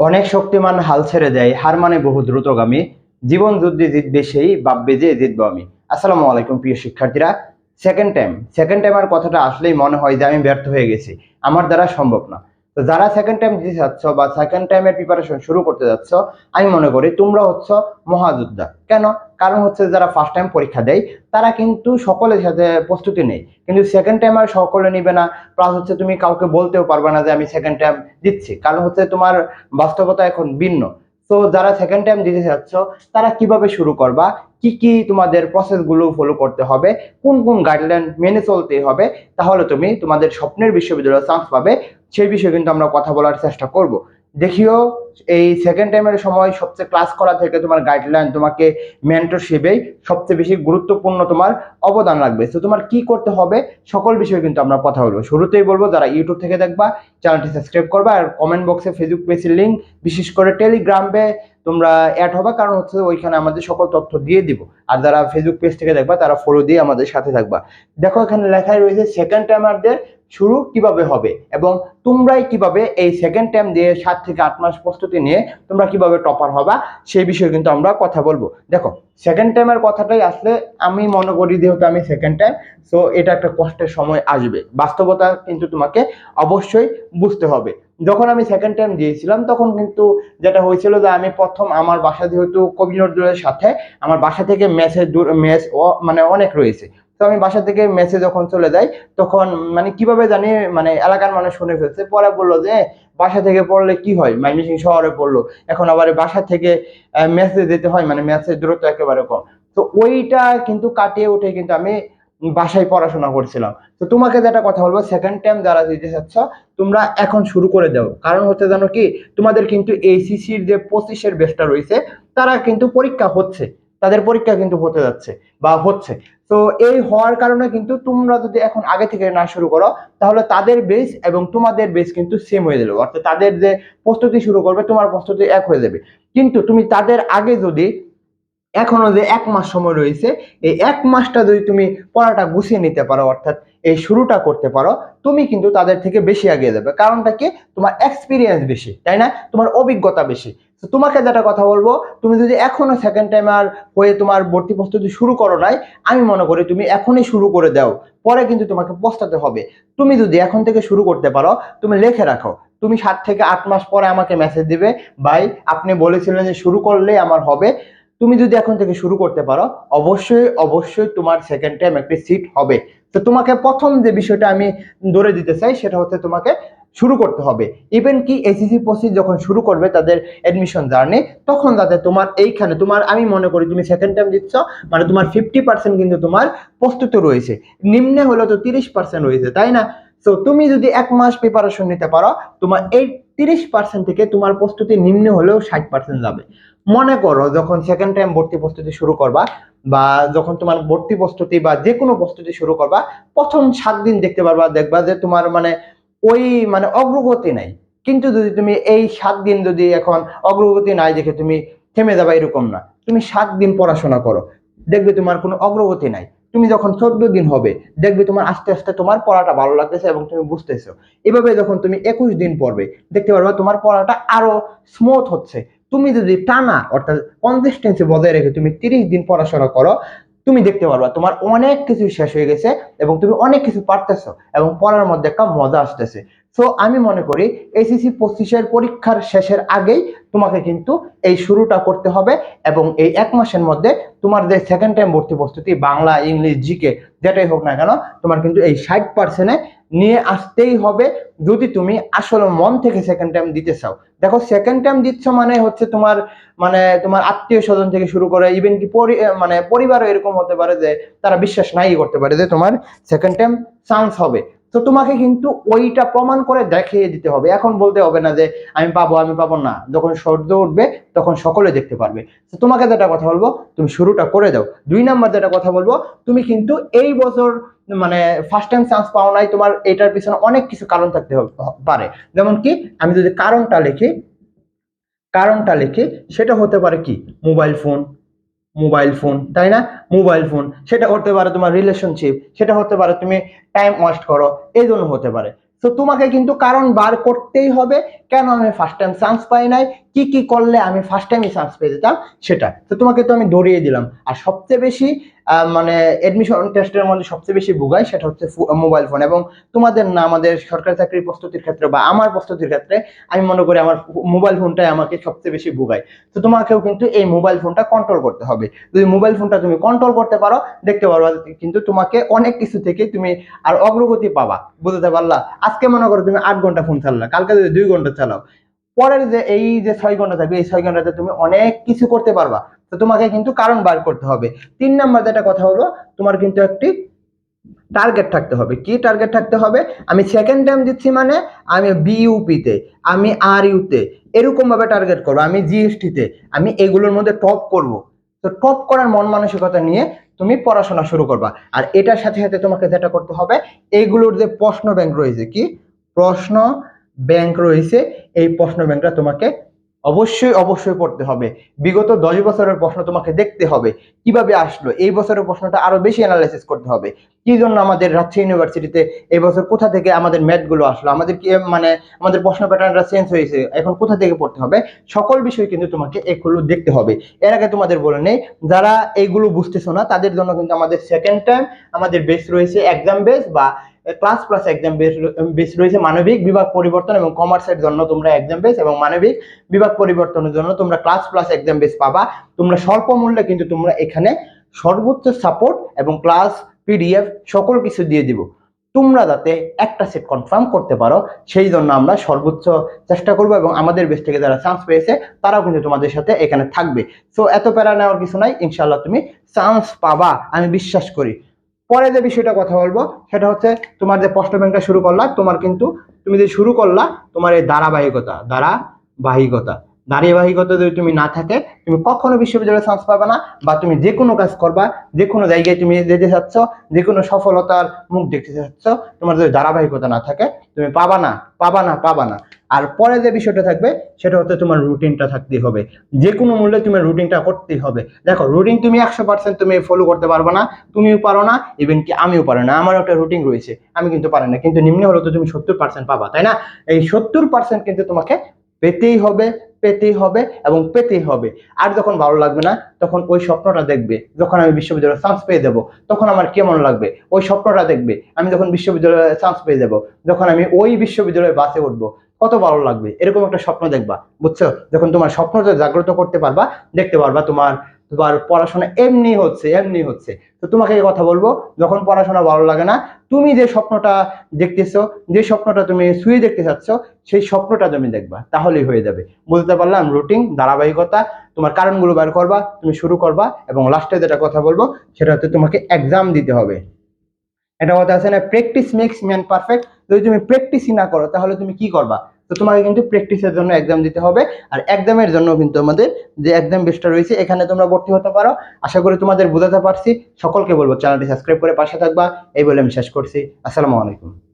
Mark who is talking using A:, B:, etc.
A: অনেক শক্তিমান হাল ছেড়ে দেয়, হার মানে বহু দ্রুতগামী, জীবন যুদ্ধে জিতবে সেই ভাববে যে জিতবো আমি। আসসালামু আলাইকুম প্রিয় শিক্ষার্থীরা। সেকেন্ড টাইম সেকেন্ড টাইমের কথাটা আসলেই মনে হয় যে আমি ব্যর্থ হয়ে গেছি। আমার দ্বারা সম্ভব না। তো যারা সেকেন্ড টাইম দিতে যাচ্ছ বা সেকেন্ড টাইমের প্রিপারেশন শুরু করতে যাচ্ছ আমি মনে করি তোমরা হচ্ছ মহাযোদ্ধা। কেন? কারণ হচ্ছে যারা ফার্স্ট টাইম পরীক্ষা দেয়, তারা কিন্তু সকলের সাথে প্রস্তুতি নেই কিন্তু সেকেন্ড টাইম আর সকলে নিবে না প্লাস হচ্ছে তুমি কাউকে বলতেও পারবে না যে আমি সেকেন্ড টাইম দিচ্ছি। কারণ হচ্ছে তোমার বাস্তবতা এখন ভিন্ন। তো যারা সেকেন্ড টাইম দিতে চাচ্ছ, তারা কীভাবে শুরু করবা? কি কি তোমাদের প্রসেসগুলো ফলো করতে হবে? কোন কোন গাইডলাইন মেনে চলতে হবে? তাহলে তুমি তোমাদের স্বপ্নের বিশ্ববিদ্যালয়ে চান্স পাবে। সেই বিষয়ে কিন্তু আমরা কথা বলার চেষ্টা করব। দেখিও, এই সেকেন্ড টাইমের সময় সবচেয়ে ক্লাস করা থেকে তোমার গাইডলাইন তোমাকে মেন্টরশিপেই সবচেয়ে বেশি গুরুত্বপূর্ণ তোমার অবদান রাখবে। তো তোমার কি করতে হবে, সকল বিষয়ে কিন্তু আমরা কথা বলব। শুরুতেই বলব, যারা ইউটিউব থেকে দেখবা চ্যানেলটি সাবস্ক্রাইব করবা আর কমেন্ট বক্সে ফেসবুক পেজের লিঙ্ক বিশেষ করে টেলিগ্রামে তোমরা অ্যাড হবে, কারণ হচ্ছে ওইখানে আমাদের সকল তথ্য দিয়ে দিব। আর যারা ফেসবুক পেজ থেকে দেখবা, তারা ফলো দিয়ে আমাদের সাথে থাকবা। দেখো, এখানে লেখাই রয়েছে সেকেন্ড টাইমারদের শুরু কীভাবে হবে এবং তোমরাই কীভাবে এই সেকেন্ড টাইম দিয়ে সাত থেকে আট মাস প্রস্তুতি নিয়ে তোমরা কীভাবে টপার হবা সেই বিষয়ে কিন্তু আমরা কথা বলব। দেখো সেকেন্ড টাইমের কথাটাই আসলে আমি মনে করি যেহেতু আমি সেকেন্ড টাইম সো এটা একটা কষ্টের সময় আসবে। বাস্তবতা কিন্তু তোমাকে অবশ্যই বুঝতে হবে। যখন আমি সেকেন্ড টাইম দিয়েছিলাম, তখন কিন্তু যেটা হয়েছিল যে আমি প্রথম আমার বাসা যেহেতু কবি নজরুলের সাথে, আমার বাসা থেকে ম্যাচের ম্যাচ মানে অনেক রয়েছে। তো আমি বাসা থেকে মেসে যখন চলে যাই, তখন মানে কীভাবে জানি মানে এলাকার মানুষ শুনে ফেলছে। পরে বলল যে, বাসা থেকে পড়লে কি হয়? মাইমিসিং শহরে পড়ল। এখন আবার বাসা থেকে মেসে যেতে হয় মানে ম্যাচের দূরত্ব একেবারে কম। তো ওইটা কিন্তু কাটিয়ে উঠে কিন্তু আমি বাসায় পড়াশোনা করছিলাম। তো তোমাকে যেটা কথা বলব সেকেন্ড টাইম যারা দিতে চাচ্ছ, তোমরা এখন শুরু করে দাও। কারণ হচ্ছে জানো কি, তোমাদের কিন্তু এইসিসির যে পঁচিশের বেসটা রয়েছে, তারা কিন্তু পরীক্ষা হচ্ছে। তাদের পরীক্ষা কিন্তু হতে যাচ্ছে বা হচ্ছে। তো এই হওয়ার কারণে কিন্তু তোমরা যদি এখন আগে থেকে না শুরু করো, তাহলে তাদের বেস এবং তোমাদের বেস কিন্তু সেম হয়ে যাবে। অর্থাৎ তাদের যে প্রস্তুতি শুরু করবে, তোমার প্রস্তুতি এক হয়ে যাবে। কিন্তু তুমি তাদের আগে যদি এখনও যে এক মাস সময় রয়েছে, এই এক মাসটা যদি তুমি পড়াটা গুছিয়ে নিতে পারো, অর্থাৎ এই শুরুটা করতে পারো, তুমি কিন্তু তাদের থেকে বেশি এগিয়ে যাবে। কারণটা কি? তোমার এক্সপিরিয়েন্স বেশি, তাই না? তোমার অভিজ্ঞতা বেশি। তো তোমাকে যেটা কথা বলব, তুমি যদি এখনও সেকেন্ড টাইম আর হয়ে তোমার ভর্তি প্রস্তুতি শুরু করো নাই, আমি মনে করি তুমি এখনই শুরু করে দাও। পরে কিন্তু তোমাকে পস্তাতে হবে। তুমি যদি এখন থেকে শুরু করতে পারো, তুমি লেখে রাখো। তুমি সাত থেকে আট মাস পরে আমাকে মেসেজ দিবে, ভাই, আপনি বলেছিলেন যে শুরু করলে আমার হবে। তুমি যদি এখন থেকে শুরু করতে পারো, অবশ্যই অবশ্যই তোমার সেকেন্ড টাইম একটি সিট হবে। তো তোমাকে প্রথম যে বিষয়টা আমি ধরে দিতে চাই, সেটা হচ্ছে তোমাকে শুরু করতে হবে। ইভেন কি এসিসি পসি যখন শুরু করবে তাদের অ্যাডমিশন জার্নি তখন যাতে তোমার এইখানে, তোমার আমি মনে করি তুমি সেকেন্ড টাইম দিচ্ছ মানে তোমার ফিফটি পার্সেন্ট কিন্তু তোমার প্রস্তুতি রয়েছে। নিম্নে হলেও তো তিরিশ পার্সেন্ট রয়েছে, তাই না? তো তুমি যদি এক মাস প্রিপারেশন নিতে পারো, তোমার এই তিরিশ পার্সেন্ট থেকে তোমার প্রস্তুতি নিম্নে হলেও ষাট পার্সেন্ট যাবে। মনে করো যখন সেকেন্ড টাইম ভর্তি প্রস্তুতি শুরু করবা, বা যখন তোমার ভর্তি প্রস্তুতি বা যে কোনো প্রস্তুতি শুরু করবা, প্রথম সাত দিন দেখতে পারবা, দেখবা যে তোমার মানে ওই মানে অগ্রগতি নাই। কিন্তু যদি তুমি এই সাত দিন যদি এখন অগ্রগতি নাই দেখে তুমি থেমে যাবা এরকম না। তুমি সাত দিন পড়াশোনা করো, দেখবে তোমার কোনো অগ্রগতি নাই। তুমি যখন চোদ্দ দিন হবে, দেখবে তোমার আস্তে আস্তে তোমার পড়াটা ভালো লাগতেছে এবং তুমি বুঝতেছো। এভাবে যখন তুমি একুশ দিন পড়বে, দেখতে পারবে তোমার পড়াটা আরও স্মুথ হচ্ছে। তুমি যদি টানা, অর্থাৎ কনসিস্টেন্সি বজায় রেখে তুমি তিরিশ দিন পড়াশোনা করো তুমি দেখতে পারবা, তোমার অনেক কিছু শেষ হয়ে গেছে এবং তুমি অনেক কিছু পারতেছো এবং পড়ার মধ্যে একটা মজা আসতেছে। সো আমি মনে করি এসিসি পঁচিশের পরীক্ষার শেষের আগেই তোমাকে কিন্তু এই শুরুটা করতে হবে এবং এই এক মাসের মধ্যে তোমার যে সেকেন্ড টাইম ভর্তি প্রস্তুতি, বাংলা, ইংলিশ জিকে যেটাই হোক না কেন, তোমার কিন্তু এই ষাট পার্সেন্টে নিয়ে আসতেই হবে যদি তুমি আসলে মন থেকে সেকেন্ড টাইম দিতে চাও। দেখো সেকেন্ড টাইম দিচ্ছ মানে হচ্ছে তোমার মানে তোমার আত্মীয় স্বজন থেকে শুরু করে ইভেন কি মানে পরিবারও এরকম হতে পারে যে তারা বিশ্বাস নাই করতে পারে যে তোমার সেকেন্ড টাইম চান্স হবে। তো তোমাকে কিন্তু ওইটা প্রমাণ করে দেখিয়ে দিতে হবে। এখন বলতে হবে না যে আমি পাবো আমি পাবো না। যখন সূর্য উঠবে, তখন সকলে দেখতে পারবে। তো তোমাকে যেটা কথা বলব, তুমি শুরুটা করে দাও। দুই নাম্বার যেটা কথা বলব, তুমি কিন্তু এই বছর মানে ফার্স্ট টাইম চান্স পাও নাই, তোমার এটার পিছনে অনেক কিছু কারণ থাকতে পারে। যেমন কি, আমি যদি কারণটা লিখি কারণটা লিখি, সেটা হতে পারে কি? মোবাইল ফোন মোবাইল ফোন, তাই না? মোবাইল ফোন, সেটা হতে পারে তোমার রিলেশনশিপ সেটা হতে পারে তুমি টাইম ওয়েস্ট করো, এই জন্য হতে পারে। তো তোমাকে কিন্তু কারণ বার করতেই হবে, কেন আমি ফার্স্ট টাইম চান্স পাই নাই, কি কি করলে আমি ফার্স্ট টাইমই চান্স পেয়ে যেতাম, সেটা। তো তোমাকে তো আমি ধরিয়ে দিলাম। আর সবচেয়ে বেশি মানে এডমিশন টেস্টের মধ্যে সবচেয়ে বেশি ভুগাই সেটা হচ্ছে মোবাইল ফোন এবং তোমাদের না আমাদের সরকারি চাকরির প্রস্তুতির ক্ষেত্রে বা আমার প্রস্তুতির ক্ষেত্রে আমি মনে করি আমার মোবাইল ফোনটাই আমাকে সবচেয়ে বেশি ভুগায়। তো তোমাকেও কিন্তু এই মোবাইল ফোনটা কন্ট্রোল করতে হবে। যদি মোবাইল ফোনটা তুমি কন্ট্রোল করতে পারো, দেখতে পারবা কিন্তু তোমাকে অনেক কিছু থেকে তুমি আর অগ্রগতি পাবা। বুঝতে পারলা? আজকে মনে করো তুমি আট ঘণ্টা ফোন চালালা, কালকে যদি দুই ঘণ্টা চালাও, পরের যে এই যে ছয় ঘণ্টা থাকবে, এই ছয় ঘন্টাতে তুমি অনেক কিছু করতে পারবা। তো তোমাকে কিন্তু কারণ বার করতে হবে। তিন নাম্বার যেটা কথা হলো, তোমার কিন্তু একটি টার্গেট থাকতে হবে। কি টার্গেট থাকতে হবে? আমি সেকেন্ড টাইম দিচ্ছি মানে আমি বিইউপিতে আমি আর ইউতে এরকম ভাবে টার্গেট করব। আমি জিএসটিতে আমি এগুলোর মধ্যে টপ করব। তো টপ করার মন মানসিকতা নিয়ে তুমি পড়াশোনা শুরু করবা। আর এটার সাথে সাথে তোমাকে যেটা করতে হবে এইগুলোর যে প্রশ্ন ব্যাংক রয়েছে কি? প্রশ্ন ব্যাংক রয়েছে, এই প্রশ্ন ব্যাংকটা তোমাকে অবশ্যই অবশ্যই পড়তে হবে। বিগত দশ বছরের প্রশ্ন তোমাকে দেখতে হবে। কীভাবে আসলো? এই বছরের প্রশ্নটা আরও বেশি অ্যানালাইসিস করতে হবে। কি জন্য আমাদের রাজশাহী ইউনিভার্সিটিতে এই বছর কোথা থেকে আমাদের ম্যাথগুলো আসলো? আমাদের কি মানে আমাদের প্রশ্ন প্যাটার্নটা চেঞ্জ হয়েছে, এখন কোথা থেকে পড়তে হবে? সকল বিষয় কিন্তু তোমাকে এগুলো দেখতে হবে। এর আগে তোমাদের বলে নেই, যারা এইগুলো বুঝতেছো না, তাদের জন্য কিন্তু আমাদের সেকেন্ড টাইম আমাদের বেস রয়েছে এক্সাম বেস বা ক্লাস প্লাস এক্সাম বেস রয়েছে মানবিক বিভাগ পরিবর্তন এবং কমার্সের জন্য তোমরা এক্সাম বেস এবং মানবিক বিভাগ পরিবর্তনের জন্য তোমরা ক্লাস প্লাস এক্সাম বেস পাবা। তোমরা স্বল্প মূল্যে কিন্তু তোমরা এখানে সর্বোচ্চ সাপোর্ট এবং ক্লাস পিডিএফ সকল কিছু দিয়ে দিব। তোমরা যাতে একটা সেট কনফার্ম করতে পারো, সেই জন্য আমরা সর্বোচ্চ চেষ্টা করব এবং আমাদের বেস থেকে যারা চান্স পেয়েছে, তারাও কিন্তু তোমাদের সাথে এখানে থাকবে। সো এত প্যারা নেওয়ার কিছু নাই। ইনশাল্লাহ তুমি চান্স পাবা, আমি বিশ্বাস করি। পরে যে বিষয়টা কথা বলব, সেটা হচ্ছে তোমার যে প্রশ্ন ব্যাংকটা শুরু করলা, তোমার কিন্তু তুমি যে শুরু করলা, তোমার এই ধারাবাহিকতা ধারাবাহিকতা। ধারাবাহিকতা যদি তুমি না থাকে, তুমি কখনো বিশ্ববিদ্যালয়ে চান্স পাবে না বা তুমি যে কোনো কাজ করবা, যে কোনো জায়গায় তুমি যেতে চাচ্ছ, যে কোনো সফলতার মুখ দেখতে চাচ্ছ, তোমার যদি ধারাবাহিকতা না থাকে, তুমি পাবা না পাবা না পাবা না। আর পরে যে বিষয়টা থাকবে, সেটা হচ্ছে তোমার রুটিনটা থাকতেই হবে। যে কোনো মূল্যে তুমি রুটিনটা করতেই হবে। দেখো রুটিন তুমি একশো পার্সেন্ট তুমি ফলো করতে পারবে না, তুমিও পারো না ইভেন কি আমিও পারো না। আমারও একটা রুটিন রয়েছে, আমি কিন্তু পারি না। কিন্তু নিম্ন হলো তো তুমি সত্তর পার্সেন্ট পাবা, তাই না? এই সত্তর পার্সেন্ট কিন্তু তোমাকে পেতেই হবে পেতেই হবে এবং পেতেই হবে। আর যখন ভালো লাগবে না, তখন ওই স্বপ্নটা দেখবে। যখন আমি বিশ্ববিদ্যালয়ে চান্স পেয়ে দেবো, তখন আমার কেমন লাগবে? ওই স্বপ্নটা দেখবে। আমি যখন বিশ্ববিদ্যালয়ে চান্স পেয়ে দেবো, যখন আমি ওই বিশ্ববিদ্যালয়ে বাসে উঠবো কত ভালো লাগবে? এরকম একটা স্বপ্ন দেখবা, বুঝছ? যখন তোমার স্বপ্নটা জাগ্রত করতে পারবা, দেখতে পারবা তোমার তোমার পড়াশোনা এমনি হচ্ছে এমনি হচ্ছে। তো তোমাকে এই কথা বলব, যখন পড়াশোনা ভালো লাগে না, তুমি যে স্বপ্নটা দেখতেছো, যে স্বপ্নটা তুমি শুয়ে দেখতে চাচ্ছ, সেই স্বপ্নটা তুমি দেখবা, তাহলেই হয়ে যাবে। বুঝতে পারলাম? রুটিন, ধারাবাহিকতা, তোমার কারণগুলো বের করবা, তুমি শুরু করবা, এবং লাস্টে যেটা কথা বলব, সেটা হচ্ছে তোমাকে এক্সাম দিতে হবে। এটা কথা আছে না প্র্যাকটিস মেক্স ম্যান পারফেক্ট যদি তুমি প্র্যাকটিসই না করো, তাহলে তুমি কি করবা? তো তোমাকে কিন্তু প্র্যাকটিসের জন্য এক্সাম দিতে হবে। আর এক্সামের জন্য কিন্তু আমাদের যে এক্সাম বেসটা রয়েছে, এখানে তোমরা ভর্তি হতে পারো। আশা করি তোমাদের বোঝাতে পারছি। সকলকে বলব চ্যানেলটি সাবস্ক্রাইব করে পাশে থাকবা। এই বলে আমি শেষ করছি। আসসালামু আলাইকুম।